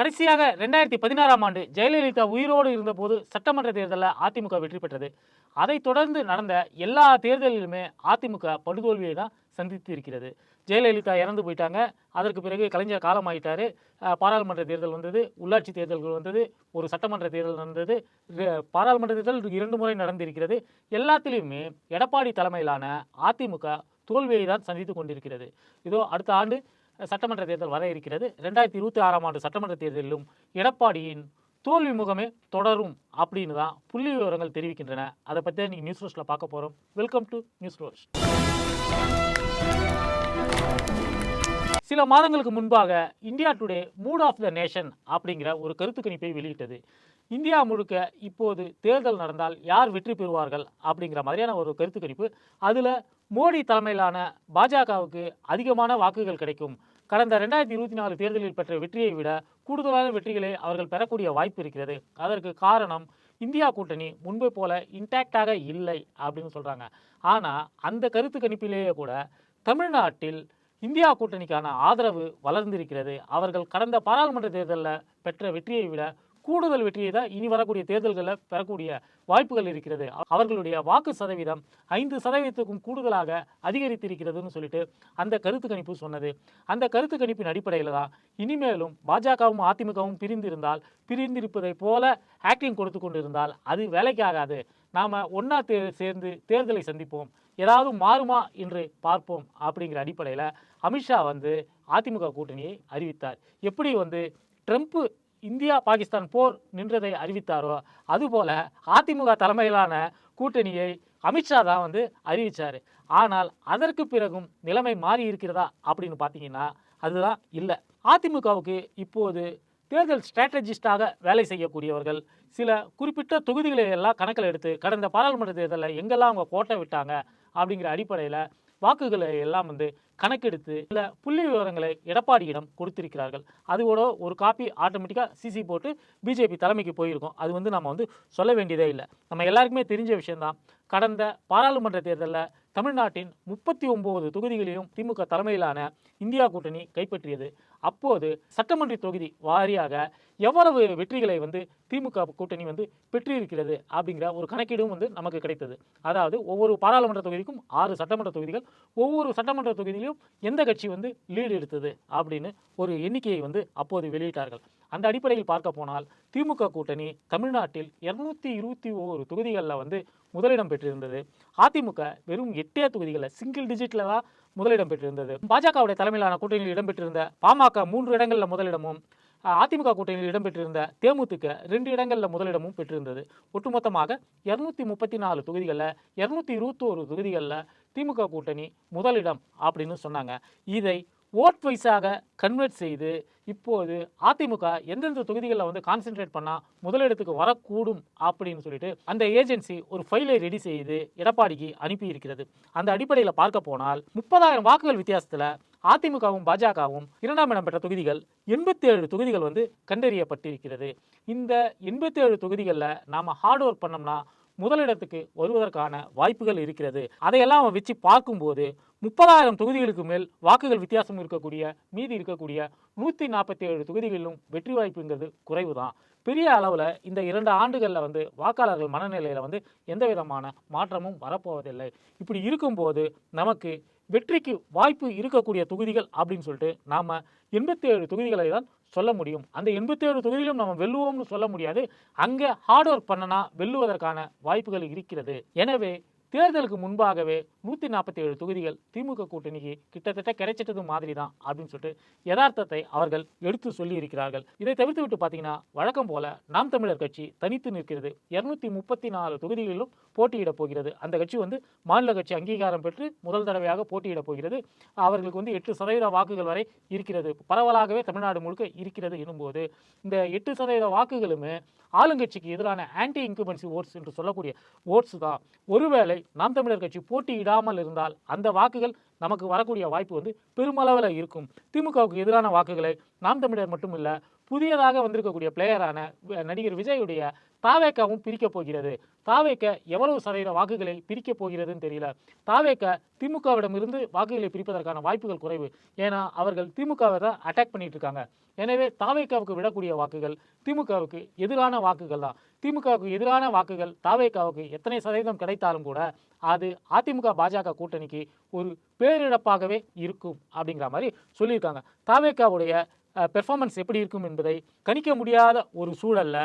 கடைசியாக ரெண்டாயிரத்தி பதினாறாம் ஆண்டு ஜெயலலிதா உயிரோடு இருந்தபோது சட்டமன்ற தேர்தலில் அதிமுக வெற்றி பெற்றது. அதைத் தொடர்ந்து நடந்த எல்லா தேர்தலிலுமே அதிமுக படுதோல்வியை தான் சந்தித்து இருக்கிறது. ஜெயலலிதா இறந்து போயிட்டாங்க. அதற்கு பிறகு கலைஞர் காலமாயிட்டாரு அஹ், பாராளுமன்ற தேர்தல் வந்தது உள்ளாட்சி தேர்தல்கள் வந்தது ஒரு சட்டமன்ற தேர்தல் நடந்தது. பாராளுமன்ற தேர்தல் இரண்டு முறை நடந்திருக்கிறது. எல்லாத்திலையுமே எடப்பாடி தலைமையிலான அதிமுக தோல்வியை தான் சந்தித்து கொண்டிருக்கிறது. இதோ அடுத்த ஆண்டு சட்டமன்ற தேர்தல் வர இருக்கிறது. ரெண்டாயிரத்தி இருபத்தி ஆறாம் ஆண்டு சட்டமன்ற தேர்தலிலும் எடப்பாடியின் தோல்வி முகமே தொடரும் அப்படின்னு தான் புள்ளி விவரங்கள் தெரிவிக்கின்றன. அதை பற்றி நீங்கள் நியூஸ் ரோஸ்ட்டில் பார்க்க போகிறோம் வெல்கம் டு நியூஸ் ரோஸ் சில மாதங்களுக்கு முன்பாக India Today mood of the nation அப்படிங்கிற ஒரு கருத்து கணிப்பை வெளியிட்டது. இந்தியா முழுக்க இப்போது தேர்தல் நடந்தால் யார் வெற்றி பெறுவார்கள் அப்படிங்கிற மாதிரியான ஒரு கருத்து கணிப்பு. அதில் மோடி தலைமையிலான பாஜகவுக்கு அதிகமான வாக்குகள் கிடைக்கும். கடந்த ரெண்டாயிரத்தி இருபத்தி நாலு தேர்தலில் பெற்ற வெற்றியை விட கூடுதலான வெற்றிகளை அவர்கள் பெறக்கூடிய வாய்ப்பு இருக்கிறது. அதற்கு காரணம் இந்தியா கூட்டணி முன்பை போல இன்டாக்டாக இல்லை அப்படின்னு சொல்கிறாங்க ஆனால் அந்த கருத்து கணிப்பிலேயே கூட தமிழ்நாட்டில் இந்தியா கூட்டணிக்கான ஆதரவு வளர்ந்திருக்கிறது. அவர்கள் கடந்த பாராளுமன்ற தேர்தலில் பெற்ற வெற்றியை விட கூடுதல் வெற்றியை தான் இனி வரக்கூடிய தேர்தல்களில் பெறக்கூடிய வாய்ப்புகள் இருக்கிறது. அவர்களுடைய வாக்கு சதவீதம் ஐந்து சதவீதத்துக்கும் கூடுதலாக அதிகரித்திருக்கிறதுன்னு சொல்லிட்டு அந்த கருத்து கணிப்பு சொன்னது. அந்த கருத்து கணிப்பின் அடிப்படையில் தான் இனிமேலும் பாஜகவும் அதிமுகவும் பிரிந்திருந்தால் பிரிந்திருப்பதைப் போல ஆக்டிங் கொடுத்து கொண்டிருந்தால் அது வேலைக்காகாது. நாம் ஒன்றா தே சேர்ந்து தேர்தலை சந்திப்போம். ஏதாவது மாறுமா என்று பார்ப்போம் அப்படிங்கிற அடிப்படையில் அமித்ஷா வந்து அதிமுக கூட்டணியை அறிவித்தார். எப்படி வந்து ட்ரம்ப்பு இந்தியா பாகிஸ்தான் போர் நின்றதை அறிவித்தாரோ? அதுபோல அதிமுக தலைமையிலான கூட்டணியை அமித்ஷா தான் வந்து அறிவிச்சார். ஆனால் அதற்கு பிறகும் நிலைமை மாறி இருக்கிறதா அப்படின்னு பார்த்தீங்கன்னா அதுதான் இல்லை. அதிமுகவுக்கு இப்போது தேர்தல் ஸ்ட்ராட்டஜிஸ்டாக வேலை செய்யக்கூடியவர்கள் சில குறிப்பிட்ட தொகுதிகளை எல்லாம் கணக்கில் எடுத்து கடந்த பாராளுமன்ற தேர்தலில் எங்கெல்லாம் அவங்க கோட்டை விட்டாங்க அப்படிங்கிற அடிப்படையில் வாக்குகளை எல்லாம் வந்து கணக்கெடுத்து சில புள்ளி விவரங்களை எடப்பாடியிடம் கொடுத்திருக்கிறார்கள். அதோட ஒரு காப்பி ஆட்டோமேட்டிக்காக சிசி போட்டு பிஜேபி தலைமைக்கு போயிருக்கோம். அது வந்து நம்ம வந்து சொல்ல வேண்டியதே இல்லை. நம்ம எல்லாருக்குமே தெரிஞ்ச விஷயம்தான். கடந்த பாராளுமன்ற தேர்தலில் தமிழ்நாட்டின் முப்பத்தி ஒன்பது தொகுதிகளிலும் திமுக தலைமையிலான இந்தியா கூட்டணி கைப்பற்றியது. அப்போது சட்டமன்ற தொகுதி வாரியாக எவ்வளவு வெற்றிகளை வந்து திமுக கூட்டணி வந்து பெற்றிருக்கிறது அப்படிங்கிற ஒரு கணக்கீடும் வந்து நமக்கு கிடைத்தது. அதாவது ஒவ்வொரு பாராளுமன்ற தொகுதிக்கும் ஆறு சட்டமன்ற தொகுதிகள் ஒவ்வொரு சட்டமன்ற தொகுதியிலும் எந்த கட்சி வந்து லீடு எடுத்தது அப்படின்னு ஒரு எண்ணிக்கையை வந்து அப்போது வெளியிட்டார்கள். அந்த அடிப்படையில் பார்க்க போனால் திமுக கூட்டணி தமிழ்நாட்டில் இருநூத்தி இருபத்தி ஒவ்வொரு தொகுதிகளில் வந்து முதலிடம் பெற்றிருந்தது. அதிமுக வெறும் எட்டே தொகுதிகளில் சிங்கிள் டிஜிட்டில் தான் முதலிடம் பெற்றிருந்தது. பாஜகவுடைய தலைமையிலான கூட்டணியில் இடம்பெற்றிருந்த பாமக மூன்று இடங்களில் முதலிடமும் அதிமுக கூட்டணியில் இடம்பெற்றிருந்த தேமுதிக ரெண்டு இடங்களில் முதலிடமும் பெற்றிருந்தது. ஒட்டுமொத்தமாக இரநூத்தி முப்பத்தி நாலு தொகுதிகளில் இரநூத்தி இருபத்தோரு தொகுதிகளில் திமுக கூட்டணி முதலிடம் அப்படின்னு சொன்னாங்க. இதை ஓட் வைஸாக கன்வெர்ட் செய்து இப்போது அதிமுக எந்தெந்த தொகுதிகளில் வந்து கான்சென்ட்ரேட் பண்ணால் முதலிடத்துக்கு வரக்கூடும் அப்படின்னு சொல்லிட்டு அந்த ஏஜென்சி ஒரு ஃபைலை ரெடி செய்து எடப்பாடிக்கு அனுப்பி இருக்கிறது அந்த அடிப்படையில் பார்க்க போனால் முப்பதாயிரம் வாக்குகள் வித்தியாசத்தில் அதிமுகவும் பாஜகவும் இரண்டாம் இடம் பெற்ற தொகுதிகள் எண்பத்தி ஏழு தொகுதிகள் வந்து கண்டறியப்பட்டிருக்கிறது. இந்த எண்பத்தி ஏழு தொகுதிகளில் நாம் ஹார்ட் ஒர்க் பண்ணோம்னா முதலிடத்துக்கு வருவதற்கான வாய்ப்புகள் இருக்கிறது. அதையெல்லாம் அவன் வச்சு பார்க்கும்போது முப்பதாயிரம் தொகுதிகளுக்கு மேல் வாக்குகள் வித்தியாசம் இருக்கக்கூடிய மீதி இருக்கக்கூடிய நூற்றி நாற்பத்தி ஏழு தொகுதிகளிலும் வெற்றி வாய்ப்புங்கிறது குறைவு தான் பெரிய அளவில் இந்த இரண்டு ஆண்டுகளில் வந்து வாக்காளர்கள் மனநிலையில் வந்து எந்த விதமான மாற்றமும் வரப்போவதில்லை. இப்படி இருக்கும்போது நமக்கு வெற்றிக்கு வாய்ப்பு இருக்கக்கூடிய தொகுதிகள் அப்படின்னு சொல்லிட்டு நாம் எண்பத்தி ஏழு தொகுதிகளை தான் சொல்ல முடியும். அந்த எண்பத்தி ஏழு தொகுதியிலும் நம்ம வெல்லுவோம்னு சொல்ல முடியாது. அங்கே ஹார்ட் ஒர்க் பண்ணனா வெல்லுவதற்கான வாய்ப்புகள் இருக்கிறது. எனவே தேர்தலுக்கு முன்பாகவே நூற்றி நாற்பத்தி ஏழு தொகுதிகள் திமுக கூட்டணிக்கு கிட்டத்தட்ட கிடைச்சிட்டது மாதிரி தான் அப்படின்னு சொல்லிட்டு யதார்த்தத்தை அவர்கள் எடுத்து சொல்லி இருக்கிறார்கள் இதை தவிர்த்து விட்டு பார்த்தீங்கன்னா வழக்கம் போல நாம் தமிழர் கட்சி தனித்து நிற்கிறது. இருநூத்தி முப்பத்தி நாலு தொகுதிகளிலும் போட்டியிடப் போகிறது. அந்த கட்சி வந்து மாநில கட்சி அங்கீகாரம் பெற்று முதல் தடவையாக போட்டியிடப் போகிறது. அவர்களுக்கு வந்து எட்டு சதவீத வாக்குகள் வரை இருக்கிறது. பரவலாகவே தமிழ்நாடு முழுக்க இருக்கிறது எனும்போது இந்த எட்டு சதவீத வாக்குகளுமே ஆளுங்கட்சிக்கு எதிரான ஆன்டி இன்குபன்சி ஓட்ஸ் என்று சொல்லக்கூடிய ஓட்ஸ் தான். ஒருவேளை நாம் தமிழர் கட்சி போட்டியிடாமல் இருந்தால் அந்த வாக்குகள் நமக்கு வரக்கூடிய வாய்ப்பு வந்து பெருமளவில் இருக்கும். திமுகவுக்கு எதிரான வாக்குகளை நாம் தமிழர் மட்டும் இல்லை புதியதாக வந்திருக்கக்கூடிய பிளேயரான நடிகர் விஜயுடைய தாவேக்காவும் பிரிக்கப் போகிறது. தாவேக்க எவ்வளவு சதவீத வாக்குகளை பிரிக்கப் போகிறதுன்னு தெரியல. தாவேக்க திமுகவிடமிருந்து வாக்குகளை பிரிப்பதற்கான வாய்ப்புகள் குறைவு. ஏன்னா அவர்கள் திமுகவை தான் அட்டாக் பண்ணிட்டு இருக்காங்க. எனவே தாவேக்காவுக்கு விடக்கூடிய வாக்குகள் திமுகவுக்கு எதிரான வாக்குகள் தான். திமுகவுக்கு எதிரான வாக்குகள் தாவேக்காவுக்கு எத்தனை சதவீதம் கிடைத்தாலும் கூட அது அதிமுக பாஜக கூட்டணிக்கு ஒரு பேரிழப்பாகவே இருக்கும் அப்படிங்கிற மாதிரி சொல்லியிருக்காங்க. தாவேக்காவுடைய பெர்ஃபார்மன்ஸ் எப்படி இருக்கும் என்பதை கணிக்க முடியாத ஒரு சூழல்ல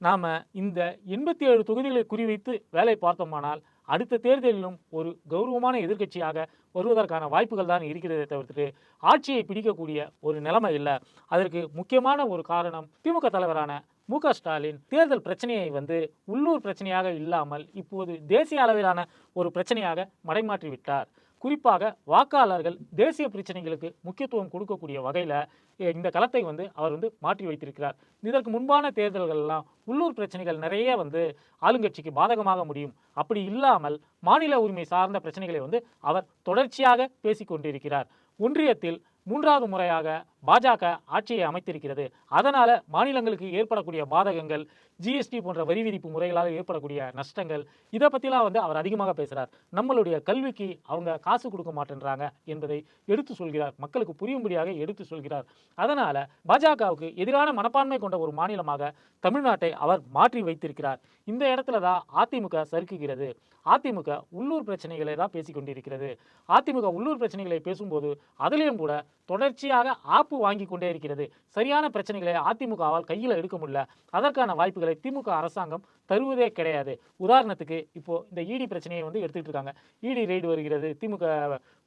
நாம் இந்த எண்பத்தி ஏழு தொகுதிகளை குறிவைத்து வேலை பார்த்தோமானால் அடுத்த தேர்தலிலும் ஒரு கௌரவமான எதிர்க்கட்சியாக வருவதற்கான வாய்ப்புகள் தான் இருக்கிறதை தவிர்த்துட்டு ஆட்சியை பிடிக்கக்கூடிய ஒரு நிலைமை இல்லை. அதற்கு முக்கியமான ஒரு காரணம் திமுக தலைவரான மு க ஸ்டாலின் தேர்தல் பிரச்சனையை வந்து உள்ளூர் பிரச்சனையாக இல்லாமல் இப்போது தேசிய அளவிலான ஒரு பிரச்சனையாக மடைமாற்றி விட்டார். குறிப்பாக வாக்காளர்கள் தேசிய பிரச்சனைகளுக்கு முக்கியத்துவம் கொடுக்கக்கூடிய வகையில் இந்த களத்தை வந்து அவர் வந்து மாற்றி வைத்திருக்கிறார். இதற்கு முன்பான தேர்தல்கள்லாம் உள்ளூர் பிரச்சனைகள் நிறைய வந்து ஆளுங்கட்சிக்கு பாதகமாக முடியும். அப்படி இல்லாமல் மாநில உரிமை சார்ந்த பிரச்சனைகளை வந்து அவர் தொடர்ச்சியாக பேசிக்கொண்டிருக்கிறார். ஒன்றியத்தில் மூன்றாவது முறையாக பாஜக ஆட்சியை அமைத்திருக்கிறது. அதனால மாநிலங்களுக்கு ஏற்படக்கூடிய பாதகங்கள் ஜிஎஸ்டி போன்ற வரி விதிப்பு முறைகளால் ஏற்படக்கூடிய நஷ்டங்கள் இதை பற்றிலாம் வந்து அவர் அதிகமாக பேசுகிறார் நம்மளுடைய கல்விக்கு அவங்க காசு கொடுக்க மாட்டேன்றாங்க என்பதை எடுத்து சொல்கிறார். மக்களுக்கு புரியும்படியாக எடுத்து சொல்கிறார். அதனால் பாஜகவுக்கு எதிரான மனப்பான்மை கொண்ட ஒரு மாநிலமாக தமிழ்நாட்டை அவர் மாற்றி வைத்திருக்கிறார். இந்த இடத்துல தான் அதிமுக சறுக்குகிறது. அதிமுக உள்ளூர் பிரச்சனைகளை தான் பேசிக்கொண்டிருக்கிறது. அதிமுக உள்ளூர் பிரச்சனைகளை பேசும்போது அதிலையும் கூட தொடர்ச்சியாக ஆப் ஆப்பு வாங்கி கொண்டே இருக்கிறது. சரியான பிரச்சனைகளை அதிமுகவால் கையில் எடுக்க முடியல. அதற்கான வாய்ப்புகளை திமுக அரசாங்கம் தருவதே கிடையாது. உதாரணத்துக்கு இப்போ இந்த இடி பிரச்சனையை வந்து எடுத்துக்கிட்டு இருக்காங்க. இடி ரெய்டு வருகிறது. திமுக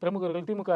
பிரமுகர்கள் திமுக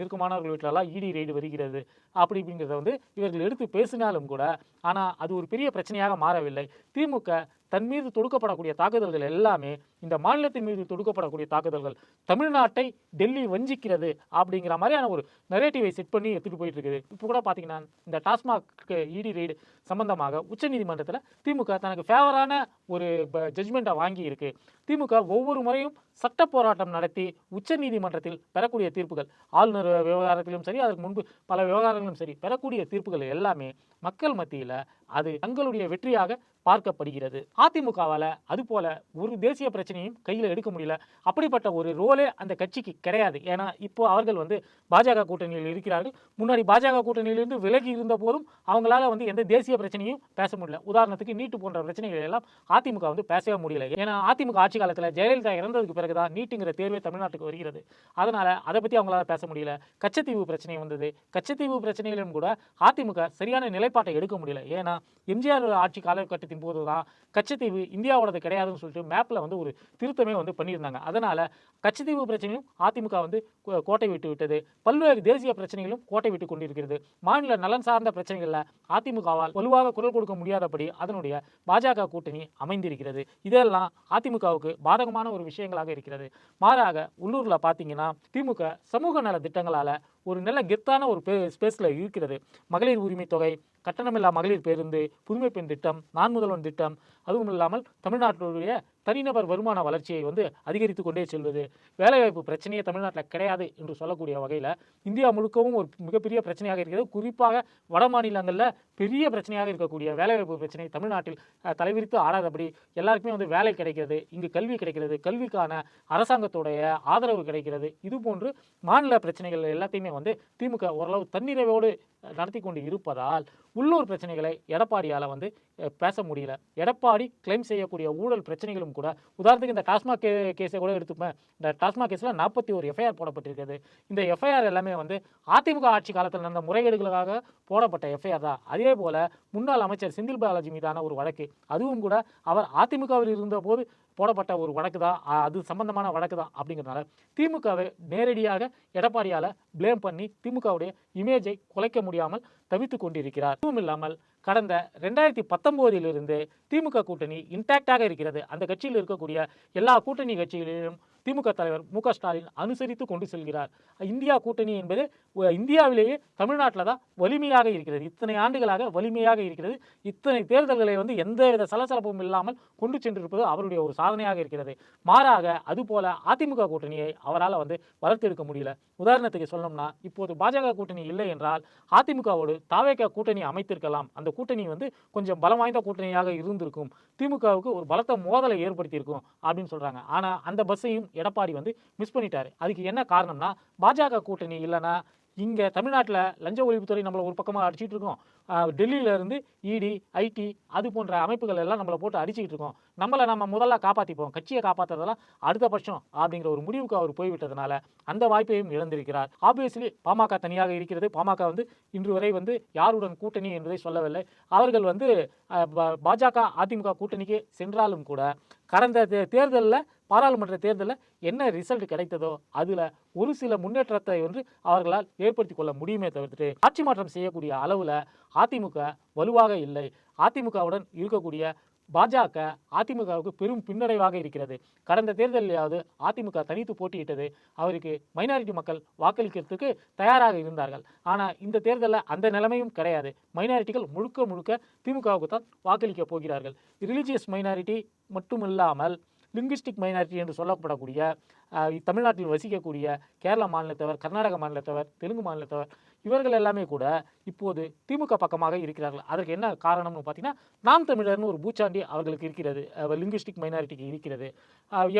நெருக்கமானவர்கள் வீட்டிலலாம் இடி ரெய்டு வருகிறது. அப்படி இப்படிங்கிறத வந்து இவர்கள் எடுத்து பேசினாலும் கூட ஆனால் அது ஒரு பெரிய பிரச்சனையாக மாறவில்லை. திமுக தன் மீது தொடுக்கப்படக்கூடிய தாக்குதல்கள் எல்லாமே இந்த மாநிலத்தின் மீது தொடுக்கப்படக்கூடிய தாக்குதல்கள் தமிழ்நாட்டை டெல்லி வஞ்சிக்கிறது அப்படிங்கிற மாதிரியான ஒரு நரேட்டிவை செட் பண்ணி எடுத்துகிட்டு போயிட்டு இருக்குது இப்போ கூட பார்த்தீங்கன்னா இந்த டாஸ்மாக் இடி ரெய்டு சம்பந்தமாக உச்சநீதிமன்றத்தில் திமுக தனக்கு ஃபேவரான ஒரு ஜட்ஜ்மெண்ட்டை வாங்கி இருக்கு திமுக ஒவ்வொரு முறையும் சட்ட போராட்டம் நடத்தி உச்சநீதிமன்றத்தில் பெறக்கூடிய தீர்ப்புகள் ஆளுநர் விவகாரத்திலும் சரி அதற்கு முன்பு பல விவகாரங்களிலும் சரி பெறக்கூடிய தீர்ப்புகள் எல்லாமே மக்கள் மத்தியில் அது தங்களுடைய வெற்றியாக பார்க்கப்படுகிறது. அதிமுகவால் அதுபோல ஒரு தேசிய பிரச்சனை பிரச்சனையும் கையில் எடுக்க முடியல. அப்படிப்பட்ட ஒரு ரோலே அந்த கட்சிக்கு கிடையாது. ஏன்னா இப்போ அவர்கள் வந்து பாஜக கூட்டணியில் இருக்கிறார்கள். முன்னாடி பாஜக கூட்டணியிலிருந்து விலகி இருந்த போதும் அவங்களால வந்து எந்த தேசிய பிரச்சனையும் பேச முடியல. உதாரணத்துக்கு நீட்டு போன்ற பிரச்சனைகள் எல்லாம் அதிமுக வந்து பேசவே முடியல. ஏன்னா அதிமுக ஆட்சி காலத்தில் ஜெயலலிதா இறந்ததுக்கு பிறகுதான் நீட்டுங்கிற தேர்வே தமிழ்நாட்டுக்கு வருகிறது. அதனால அதை பற்றி அவங்களால பேச முடியல. கச்சத்தீவு பிரச்சனை வந்தது. கச்சத்தீவு பிரச்சனையிலும் கூட அதிமுக சரியான நிலைப்பாட்டை எடுக்க முடியல. ஏன்னா எம்ஜிஆர் ஆட்சி காலகட்டத்தின் போது தான் கச்சத்தீவு இந்தியாவோடது கிடையாதுன்னு சொல்லிட்டு மேப்பில் வந்து ஒரு திருத்தமே வந்து பண்ணியிருந்தாங்க. அதனால் கச்சத்தீவு பிரச்சனையும் அதிமுக வந்து கோட்டை விட்டு விட்டது. பல்வேறு தேசிய பிரச்சனைகளும் கோட்டை விட்டு கொண்டிருக்கிறது. மாநில நலன் சார்ந்த பிரச்சனைகளில் அதிமுகவால் வலுவாக குரல் கொடுக்க முடியாதபடி அதனுடைய பாஜக கூட்டணி அமைந்திருக்கிறது. இதெல்லாம் அதிமுகவுக்கு பாதகமான ஒரு விஷயங்களாக இருக்கிறது. மாறாக உள்ளூரில் பார்த்தீங்கன்னா திமுக சமூக நல திட்டங்களால் ஒரு நல்ல கெத்தான ஒரு ஸ்பேஸில் இருக்கிறது. மகளிர் உரிமை தொகை கட்டணமில்லா மகளிர் பேருந்து புதுமை பெண் திட்டம் நான் முதல்வன் திட்டம் அதுவும் இல்லாமல் தமிழ்நாட்டினுடைய தனிநபர் வருமான வளர்ச்சியை வந்து அதிகரித்து கொண்டே செல்வது. வேலைவாய்ப்பு பிரச்சனையே தமிழ்நாட்டில் கிடையாது என்று சொல்லக்கூடிய வகையில் இந்தியா முழுக்கவும் ஒரு மிகப்பெரிய பிரச்சனையாக இருக்கிறது. குறிப்பாக வட மாநிலங்களில் பெரிய பிரச்சனையாக இருக்கக்கூடிய வேலைவாய்ப்பு பிரச்சனை தமிழ்நாட்டில் தலைவிரித்து ஆடாதபடி எல்லாருக்குமே வந்து வேலை கிடைக்கிறது. இங்கு கல்வி கிடைக்கிறது. கல்விக்கான அரசாங்கத்துடைய ஆதரவு கிடைக்கிறது. இது போன்று மாநில பிரச்சனைகள் எல்லாத்தையுமே வந்து திமுக ஓரளவு தன்னிறைவோடு நடத்தி கொண்டு இருப்பதால் உள்ளூர் பிரச்சனைகளை எடப்பாடியால் வந்து பேச முடியல. எடப்பாடி கிளைம் செய்யக்கூடிய ஊழல் பிரச்சனைகளும் கூட உதாரணத்துக்கு இந்த டாஸ்மாக் கே கேஸை கூட எடுத்துப்பேன். இந்த டாஸ்மாக் கேஸில் நாற்பத்தி ஒரு எஃப்ஐஆர் போடப்பட்டிருக்கிறது இந்த எஃப்ஐஆர் எல்லாமே வந்து அதிமுக ஆட்சி காலத்தில் நடந்த முறைகேடுகளுக்காக போடப்பட்ட எஃப்ஐஆர் தான். அதே போல் முன்னாள் அமைச்சர் செந்தில் பாலாஜி மீதான ஒரு வழக்கு. அதுவும் கூட அவர் அதிமுகவில் இருந்தபோது போடப்பட்ட ஒரு வழக்கு தான். அது சம்பந்தமான வழக்கு தான் அப்படிங்கிறதுனால திமுகவை நேரடியாக எடப்பாடியால் ப்ளேம் பண்ணி திமுகவுடைய இமேஜை குலைக்க முடியாமல் தவித்து கொண்டிருக்கிறார். அதுவும் இல்லாமல் கடந்த ரெண்டாயிரத்தி பத்தொம்போதிலிருந்து திமுக கூட்டணி இன்டாக்டாக இருக்கிறது. அந்த கட்சியில் இருக்கக்கூடிய எல்லா கூட்டணி கட்சிகளிலும் திமுக தலைவர் மு ஸ்டாலின் அனுசரித்து கொண்டு செல்கிறார். இந்தியா கூட்டணி என்பது இந்தியாவிலேயே தமிழ்நாட்டில் தான் வலிமையாக இருக்கிறது. இத்தனை ஆண்டுகளாக வலிமையாக இருக்கிறது. இத்தனை தேர்தல்களை வந்து எந்தவித சலசலப்பும் இல்லாமல் கொண்டு சென்றிருப்பது அவருடைய ஒரு சாதனையாக இருக்கிறது. மாறாக அதுபோல அதிமுக கூட்டணியை அவரால் வந்து வளர்த்தெடுக்க முடியல. உதாரணத்துக்கு சொல்லணும்னா இப்போது பாஜக கூட்டணி இல்லை என்றால் அதிமுகவோடு தாவேக கூட்டணி அமைத்திருக்கலாம். அந்த கூட்டணி வந்து கொஞ்சம் பலம் வாய்ந்த கூட்டணியாக இருந்திருக்கும். திமுகவுக்கு ஒரு பலத்த மோதலை ஏற்படுத்தியிருக்கும் அப்படின்னு சொல்கிறாங்க ஆனால் அந்த பஸ்ஸையும் எடப்பாடி வந்து மிஸ் பண்ணிட்டாரு. அதுக்கு என்ன காரணம்னா பாஜக கூட்டணி இல்லைன்னா இங்கே தமிழ்நாட்டில் லஞ்ச ஒழிப்புத்துறை நம்மளை ஒரு பக்கமாக அடிச்சிட்டு இருக்கோம். டெல்லியிலேருந்து டெல்லியில இருந்து இடி ஐடி அது போன்ற அமைப்புகள் எல்லாம் நம்மளை போட்டு அடிச்சுக்கிட்டு இருக்கோம். நம்மளை நம்ம முதல்ல காப்பாற்றிப்போம் கட்சியை காப்பாற்றுறதெல்லாம் அடுத்த பட்சம் அப்படிங்கிற ஒரு முடிவுக்கு அவர் போய்விட்டதுனால அந்த வாய்ப்பையும் இழந்திருக்கிறார். ஆப்வியஸ்லி பாமக தனியாக இருக்கிறது. பாமக வந்து இன்று வரை வந்து யாருடன் கூட்டணி என்பதை சொல்லவில்லை. அவர்கள் வந்து பாஜக அதிமுக கூட்டணிக்கு சென்றாலும் கூட கடந்த தேர்தலில் பாராளுமன்ற தேர்தலில் என்ன ரிசல்ட் கிடைத்ததோ அதில் ஒரு சில முன்னேற்றத்தை வந்து அவர்களால் ஏற்படுத்தி கொள்ள முடியுமே தவிர்த்துட்டு ஆட்சி மாற்றம் செய்யக்கூடிய அளவில் அதிமுக வலுவாக இல்லை. அதிமுகவுடன் இருக்கக்கூடிய பாஜக அதிமுகவுக்கு பெரும் பின்னடைவாக இருக்கிறது. கடந்த தேர்தலையாவது அதிமுக தனித்து போட்டியிட்டது. அவருக்கு மைனாரிட்டி மக்கள் வாக்களிக்கிறதுக்கு தயாராக இருந்தார்கள். ஆனால் இந்த தேர்தலில் அந்த நிலைமையும் கிடையாது. மைனாரிட்டிகள் முழுக்க முழுக்க திமுகவுக்கு தான் வாக்களிக்க போகிறார்கள். ரிலீஜியஸ் மைனாரிட்டி மட்டுமில்லாமல் லிங்குஸ்டிக் மைனாரிட்டி என்று சொல்லப்படக்கூடிய தமிழ்நாட்டில் வசிக்கக்கூடிய கேரள மாநிலத்தவர் கர்நாடக மாநிலத்தவர் தெலுங்கு மாநிலத்தவர் இவர்கள் எல்லாமே கூட இப்போது திமுக பக்கமாக இருக்கிறார்கள். அதற்கு என்ன காரணம்னு பார்த்தீங்கன்னா நாம் தமிழர்னு ஒரு பூச்சாண்டி அவர்களுக்கு இருக்கிறது. லிங்குஸ்டிக் மைனாரிட்டிக்கு இருக்கிறது.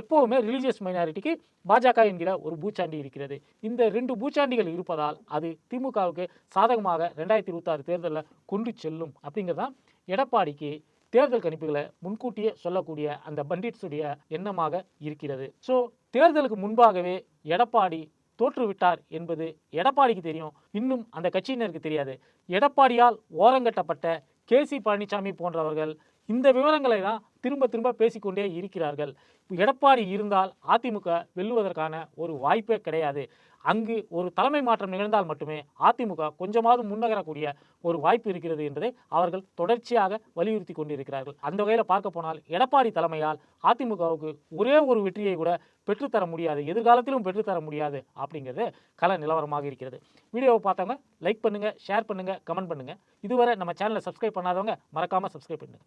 எப்போவுமே ரிலீஜியஸ் மைனாரிட்டிக்கு பாஜக என்கிற ஒரு பூச்சாண்டி இருக்கிறது. இந்த ரெண்டு பூச்சாண்டிகள் இருப்பதால் அது திமுகவுக்கு சாதகமாக ரெண்டாயிரத்தி இருபத்தாறு தேர்தலில் கொண்டு செல்லும். அப்படிங்கிறதான் எடப்பாடிக்கு தேர்தல் கணிப்புகளை முன்கூட்டியே சொல்லக்கூடிய அந்த பண்டிட்ஸுடைய எண்ணமாக இருக்கிறது. ஸோ தேர்தலுக்கு முன்பாகவே எடப்பாடி தோற்றுவிட்டார் என்பது எடப்பாடிக்கு தெரியும். இன்னும் அந்த கட்சியினருக்கு தெரியாது. எடப்பாடியால் ஓரங்கட்டப்பட்ட கே சி பழனிசாமி போன்றவர்கள் இந்த விவரங்களை தான் திரும்ப திரும்ப பேசிக்கொண்டே இருக்கிறார்கள். எடப்பாடி இருந்தால் அதிமுக வெல்லுவதற்கான ஒரு வாய்ப்பே கிடையாது. அங்கு ஒரு தலைமை மாற்றம் நிகழ்ந்தால் மட்டுமே அதிமுக கொஞ்சமாவது முன்னகரக்கூடிய ஒரு வாய்ப்பு இருக்கிறது என்பதை அவர்கள் தொடர்ச்சியாக வலியுறுத்தி கொண்டிருக்கிறார்கள். அந்த வகையில் பார்க்க போனால் எடப்பாடி தலைமையால் அதிமுகவுக்கு ஒரே ஒரு வெற்றியை கூட பெற்றுத்தர முடியாது. எதிர்காலத்திலும் பெற்றுத்தர முடியாது அப்படிங்கிறது கல நிலவரமாக இருக்கிறது. வீடியோவை பார்த்தவங்க லைக் பண்ணுங்க ஷேர் பண்ணுங்க கமெண்ட் பண்ணுங்க. இதுவரை நம்ம சேனலை சப்ஸ்கிரைப் பண்ணாதவங்க மறக்காம சப்ஸ்கிரைப் பண்ணுங்க.